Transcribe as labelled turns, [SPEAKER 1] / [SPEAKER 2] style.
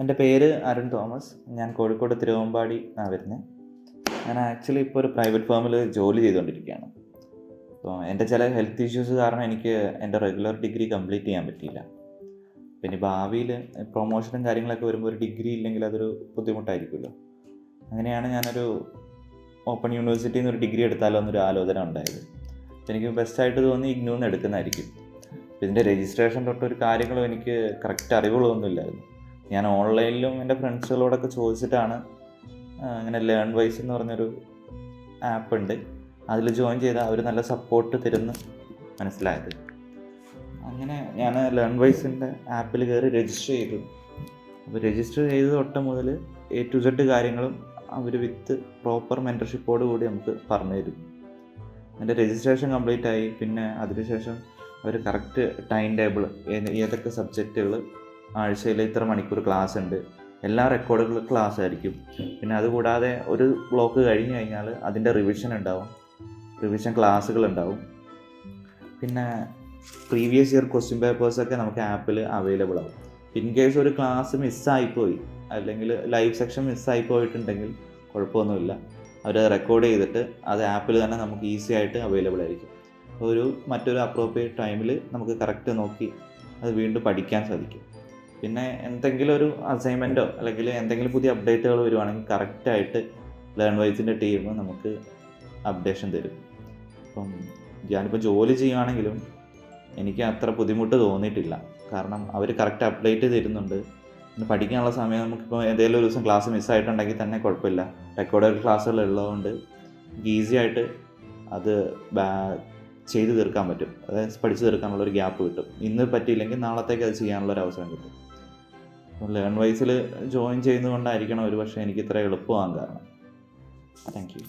[SPEAKER 1] എന്റെ പേര് അരുൺ തോമസ്. ഞാൻ കോഴിക്കോട് തിരുവമ്പാടി ആണ് വരുന്നത്. ഞാൻ ആക്ച്വലി ഇപ്പോൾ ഒരു പ്രൈവറ്റ് ഫേമിൽ ജോലി ചെയ്തുകൊണ്ടിരിക്കുകയാണ്. അപ്പോൾ എന്റെ ചില ഹെൽത്ത് ഇഷ്യൂസ് കാരണം എനിക്ക് എന്റെ റെഗുലർ ഡിഗ്രി കംപ്ലീറ്റ് ചെയ്യാൻ പറ്റിയില്ല. പിന്നെ ഭാവിയിൽ പ്രൊമോഷനും കാര്യങ്ങളൊക്കെ വരുമ്പോൾ ഒരു ഡിഗ്രി ഇല്ലെങ്കിൽ അതൊരു ബുദ്ധിമുട്ടായിരിക്കുമല്ലോ. അങ്ങനെയാണ് ഞാനൊരു ഓപ്പൺ യൂണിവേഴ്സിറ്റിയിൽ നിന്ന് ഒരു ഡിഗ്രി എടുത്താലോ എന്നൊരു ആലോചന ഉണ്ടായത്. എനിക്ക് ബെസ്റ്റായിട്ട് തോന്നി ഇഗ്നൂന്ന് എടുക്കുന്നതായിരിക്കും. ഇതിന്റെ രജിസ്ട്രേഷൻ തൊട്ട് ഒരു കാര്യങ്ങളും എനിക്ക് കറക്റ്റ് അറിവുകളൊന്നുമില്ലായിരുന്നു ഞാൻ ഓൺലൈനിലും എന്റെ ഫ്രണ്ട്സുകളോടൊക്കെ ചോദിച്ചിട്ടാണ് അങ്ങനെ ലേൺ വൈസ് എന്ന് പറഞ്ഞൊരു ആപ്പ് ഉണ്ട് അതിൽ ജോയിൻ ചെയ്താൽ അവർ നല്ല സപ്പോർട്ട് തരുന്ന. മനസ്സിലായത്? അങ്ങനെ ഞാൻ ലേൺ വൈസിന്റെ ആപ്പിൽ കയറി രജിസ്റ്റർ ചെയ്തു. അപ്പോൾ രജിസ്റ്റർ ചെയ്ത് തൊട്ട് മുതൽ എ ടു സെഡ് കാര്യങ്ങളും അവർ വിത്ത് പ്രോപ്പർ മെന്റർഷിപ്പോട് കൂടി നമുക്ക് പറഞ്ഞു തരും. എന്റെ രജിസ്ട്രേഷൻ കംപ്ലീറ്റ് ആയി പിന്നെ അതിനുശേഷം അവർ കറക്റ്റ് ടൈം ടേബിൾ ഏതൊക്കെ സബ്ജക്റ്റുകൾ ആഴ്ചയിൽ ഇത്ര മണിക്കൂർ ക്ലാസ് ഉണ്ട്. എല്ലാ റെക്കോർഡുകളും ക്ലാസ് ആയിരിക്കും. പിന്നെ അതുകൂടാതെ ഒരു ബ്ലോക്ക് കഴിഞ്ഞ് കഴിഞ്ഞാൽ അതിന്റെ റിവിഷൻ ഉണ്ടാവും. റിവിഷൻ ക്ലാസ്സുകൾ ഉണ്ടാവും. പിന്നെ പ്രീവിയസ് ഇയർ ക്വസ്റ്റ്യൻ പേപ്പേഴ്സൊക്കെ നമുക്ക് ആപ്പിൽ അവൈലബിൾ ആവും. ഇൻ കേസ് ഒരു ക്ലാസ് മിസ്സായിപ്പോയി അല്ലെങ്കിൽ ലൈവ് സെക്ഷൻ മിസ്സായി പോയിട്ടുണ്ടെങ്കിൽ കുഴപ്പമൊന്നുമില്ല. അവർ റെക്കോർഡ് ചെയ്തിട്ട് അത് ആപ്പിൽ തന്നെ നമുക്ക് ഈസി ആയിട്ട് അവൈലബിൾ ആയിരിക്കും. ഒരു മറ്റൊരു അപ്രോപ്രിയറ്റ് ടൈമിൽ നമുക്ക് കറക്റ്റ് നോക്കി അത് വീണ്ടും പഠിക്കാൻ സാധിക്കും. പിന്നെ എന്തെങ്കിലും ഒരു അസൈൻമെന്റോ അല്ലെങ്കിൽ എന്തെങ്കിലും പുതിയ അപ്ഡേറ്റുകൾ വരുവാണെങ്കിൽ കറക്റ്റായിട്ട് ലേൺ വൈസിന്റെ ടീം നമുക്ക് അപ്ഡേഷൻ തരും. അപ്പം ഞാനിപ്പോൾ ജോലി ചെയ്യുവാണെങ്കിലും എനിക്ക് അത്ര ബുദ്ധിമുട്ട് തോന്നിയിട്ടില്ല. കാരണം അവർ കറക്റ്റ് അപ്ഡേറ്റ് തരുന്നുണ്ട്. പിന്നെ പഠിക്കാനുള്ള സമയം നമുക്കിപ്പോൾ ഏതെങ്കിലും ഒരു ദിവസം ക്ലാസ് മിസ്സായിട്ടുണ്ടെങ്കിൽ തന്നെ കുഴപ്പമില്ല. റെക്കോർഡഡ് ക്ലാസ്സുകൾ ഉള്ളതുകൊണ്ട് ഈസി ആയിട്ട് അത് ചെയ്തു തീർക്കാൻ പറ്റും. അതായത് പഠിച്ചു തീർക്കാനുള്ള ഒരു ഗ്യാപ്പ് കിട്ടും. ഇന്ന് പറ്റിയില്ലെങ്കിൽ നാളത്തേക്ക് അത് ചെയ്യാനുള്ള ഒരു അവസരം കിട്ടും. ലേൺ വൈസിൽ ജോയിൻ ചെയ്യുന്നതുകൊണ്ടായിരിക്കണം ഒരു പക്ഷേ എനിക്ക് ഇത്ര എളുപ്പമാകാൻ കാരണം. Thank you